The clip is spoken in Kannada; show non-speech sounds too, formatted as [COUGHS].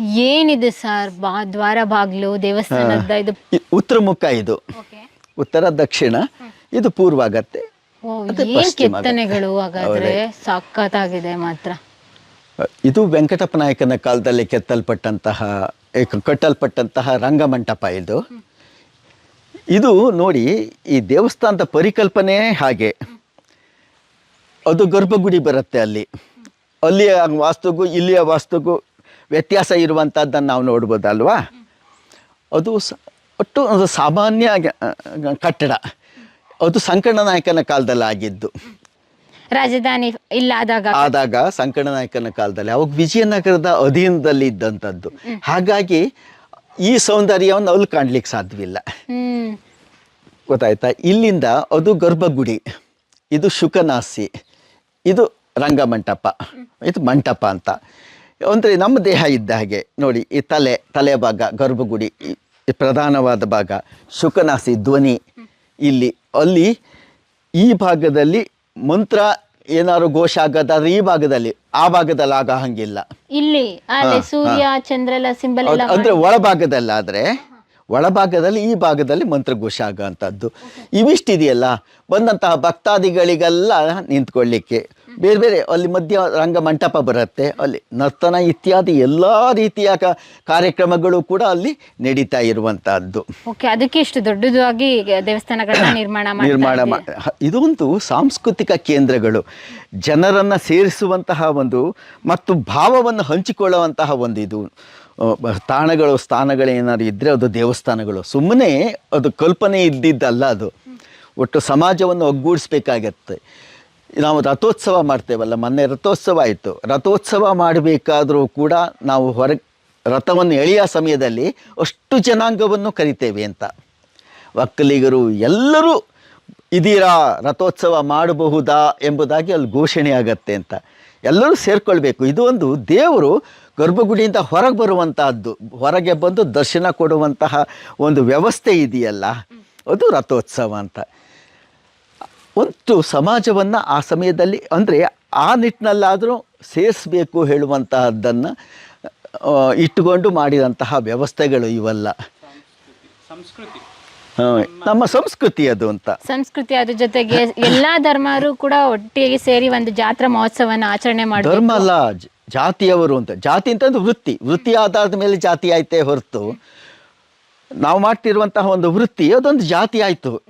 ಏನಿದೆ ಸರ್? ಬಾ ದ್ವಾರ ಬಾಗ್ಲು ದೇವಸ್ಥಾನದ ಇದು. ಇ- ಉತ್ತರ ಮುಖ ಇದು. ಉತ್ತರ ದಕ್ಷಿಣ. ಇದು ಪೂರ್ವ ಆಗತ್ತೆ ಓ ಅದು ಏನ್ ಪಶ್ಚಿಮ ಆಗುತ್ತೆ. ಕೆತ್ತನೆಗಳು ಹಾಗಾದ್ರೆ ಸಖತ್ತಾಗಿದೆ ಮಾತ್ರ. ಇದು ವೆಂಕಟಪ್ಪ ನಾಯಕನ ಕಾಲದಲ್ಲಿ ಕೆತ್ತಲ್ಪಟ್ಟಂತಹ ಏ, ಕ- ಕಟ್ಟಲ್ಪಟ್ಟಂತಹ ರಂಗಮಂಟಪ ಇದು. ಇದು ನೋಡಿ ಈ ದೇವಸ್ಥಾನದ ಪರಿಕಲ್ಪನೆ ಹಾಗೆ. ಅದು ಗರ್ಭಗುಡಿ ಬರುತ್ತೆ ಅಲ್ಲಿ. ಅಲ್ಲಿಯ ವಾಸ್ತುಗೂ ಇಲ್ಲಿಯ ವಾಸ್ತುಗೂ ವ್ಯತ್ಯಾಸ ಇರುವಂಥದ್ದನ್ನು ನಾವು ನೋಡ್ಬೋದಲ್ವಾ? ಅದು ಸ ಒಟ್ಟು ಒಂದು ಸಾಮಾನ್ಯ ಕಟ್ಟಡ. ಅದು ಸಂಕಣ ನಾಯಕನ ಕಾಲದಲ್ಲಿ ಆಗಿದ್ದು. ರಾಜಧಾನಿ ಇಲ್ಲಾದಾಗ ಆದಾಗ ಸಂಕಣ ನಾಯಕನ ಕಾಲದಲ್ಲಿ ಅವಾಗ ವಿಜಯನಗರದ ಅಧೀನದಲ್ಲಿ ಇದ್ದಂಥದ್ದು ಹಾಗಾಗಿ ಈ ಸೌಂದರ್ಯವನ್ನು ಅಲ್ಲಿ ಕಾಣ್ಲಿಕ್ಕೆ ಸಾಧ್ಯವಿಲ್ಲ. ಗೊತ್ತಾಯ್ತಾ? ಇಲ್ಲಿಂದ ಅದು ಗರ್ಭಗುಡಿ ಇದು ಶುಕನಾಸಿ ಇದು ರಂಗಮಂಟಪ ಇದು ಮಂಟಪ ಅಂತ. ಅಂದರೆ ನಮ್ಮ ದೇಹ ಇದ್ದ ಹಾಗೆ ನೋಡಿ ಈ ತಲೆ ತಲೆಯ ಭಾಗ ಗರ್ಭಗುಡಿ ಈ- ಪ್ರಧಾನವಾದ ಭಾಗ ಶುಕನಾಸಿ ಧ್ವನಿ ಇಲ್ಲಿ ಅಲ್ಲಿ ಈ ಭಾಗದಲ್ಲಿ ಮಂತ್ರ ಏನಾದ್ರು ಘೋಷ ಆಗೋದಾದ್ರೆ ಈ ಭಾಗದಲ್ಲಿ ಆ ಭಾಗದಲ್ಲಿ ಆಗ ಹಂಗಿಲ್ಲ. ಇಲ್ಲಿ ಸೂರ್ಯ ಚಂದ್ರ ಅಂದ್ರೆ ಒಳಭಾಗದಲ್ಲಾದ್ರೆ ಒಳಭಾಗದಲ್ಲಿ ಈ ಭಾಗದಲ್ಲಿ ಮಂತ್ರಘೋಷ ಆಗೋಂಥದ್ದು ಇವಿಷ್ಟಿದೆಯಲ್ಲ ಬಂದಂತಹ ಭಕ್ತಾದಿಗಳಿಗೆಲ್ಲ ನಿಂತ್ಕೊಳ್ಳಿಕ್ಕೆ ಬೇರೆ ಬೇರೆ ಅಲ್ಲಿ ಮಧ್ಯ ರಂಗ ಮಂಟಪ ಬರುತ್ತೆ ಅಲ್ಲಿ ನರ್ತನ ಇತ್ಯಾದಿ ಎಲ್ಲ ರೀತಿಯ ಕಾರ್ಯಕ್ರಮಗಳು ಕೂಡ ಅಲ್ಲಿ ನಡೀತಾ ಇರುವಂತಹದ್ದು. ಓಕೆ ಅದಕ್ಕೆ ಇಷ್ಟು ದೊಡ್ಡದಾಗಿ ದೇವಸ್ಥಾನಗಳನ್ನ [COUGHS] ನಿರ್ಮಾಣ ನಿರ್ಮಾಣ ಇದೊಂದು ಸಾಂಸ್ಕೃತಿಕ ಕೇಂದ್ರಗಳು ಜನರನ್ನು ಸೇರಿಸುವಂತಹ ಒಂದು ಮತ್ತು ಭಾವವನ್ನು ಹಂಚಿಕೊಳ್ಳುವಂತಹ ಒಂದು ಇದು. ತಾಣಗಳು ಸ್ಥಾನಗಳು ಏನಾದ್ರು ಇದ್ದರೆ ಅದು ದೇವಸ್ಥಾನಗಳು. ಸುಮ್ಮನೆ ಅದು ಕಲ್ಪನೆ ಇದ್ದಿದ್ದಲ್ಲ ಅದು. ಒಟ್ಟು ಸಮಾಜವನ್ನು ಒಗ್ಗೂಡಿಸ್ಬೇಕಾಗತ್ತೆ. ನಾವು ರಥೋತ್ಸವ ಮಾಡ್ತೇವಲ್ಲ, ಮೊನ್ನೆ ರಥೋತ್ಸವ ಆಯಿತು. ರಥೋತ್ಸವ ಮಾಡಬೇಕಾದರೂ ಕೂಡ ನಾವು ಹೊರ, ರಥವನ್ನು ಎಳೆಯ ಸಮಯದಲ್ಲಿ ಅಷ್ಟು ಜನಾಂಗವನ್ನು ಕರಿತೇವೆ ಅಂತ. ಒಕ್ಕಲಿಗರು ಎಲ್ಲರೂ ಇದೀರಾ ರಥೋತ್ಸವ ಮಾಡಬಹುದಾ ಎಂಬುದಾಗಿ ಅಲ್ಲಿ ಘೋಷಣೆ ಆಗತ್ತೆ ಅಂತ. ಎಲ್ಲರೂ ಸೇರಿಕೊಳ್ಬೇಕು. ಇದು ಒಂದು ದೇವರು ಗರ್ಭಗುಡಿಯಿಂದ ಹೊರಗೆ ಬರುವಂತಹದ್ದು. ಹೊರಗೆ ಬಂದು ದರ್ಶನ ಕೊಡುವಂತಹ ಒಂದು ವ್ಯವಸ್ಥೆ ಇದೆಯಲ್ಲ, ಅದು ರಥೋತ್ಸವ ಅಂತ. ಒಂದು ಸಮಾಜವನ್ನು ಆ ಸಮಯದಲ್ಲಿ ಅಂದರೆ ಆ ನಿಟ್ಟಿನಲ್ಲಾದರೂ ಸೇರಿಸಬೇಕು ಹೇಳುವಂತಹದ್ದನ್ನು ಇಟ್ಟುಕೊಂಡು ಮಾಡಿದಂತಹ ವ್ಯವಸ್ಥೆಗಳು ಇವೆಲ್ಲ. ಸಂಸ್ಕೃತಿ. ನಮ್ಮ ಸಂಸ್ಕೃತಿ ಅದು ಅಂತ. ಸಂಸ್ಕೃತಿ ಅದ್ರ ಜೊತೆಗೆ ಎಲ್ಲಾ ಧರ್ಮರು ಕೂಡ ಒಟ್ಟಿಗೆ ಸೇರಿ ಒಂದು ಜಾತ್ರಾ ಮಹೋತ್ಸವನ ಆಚರಣೆ ಮಾಡಿ ಧರ್ಮ ಅಲ್ಲ ಜಾತಿಯವರು ಅಂತ. ಜಾತಿ ಅಂತಂದ್ರೆ ವೃತ್ತಿ. ವೃತ್ತಿ ಆಧಾರದ ಮೇಲೆ ಜಾತಿ ಆಯ್ತೇ ಹೊರತು. ನಾವು ಮಾಡ್ತಿರುವಂತಹ ಒಂದು ವೃತ್ತಿ ಅದೊಂದು ಜಾತಿ ಆಯಿತು.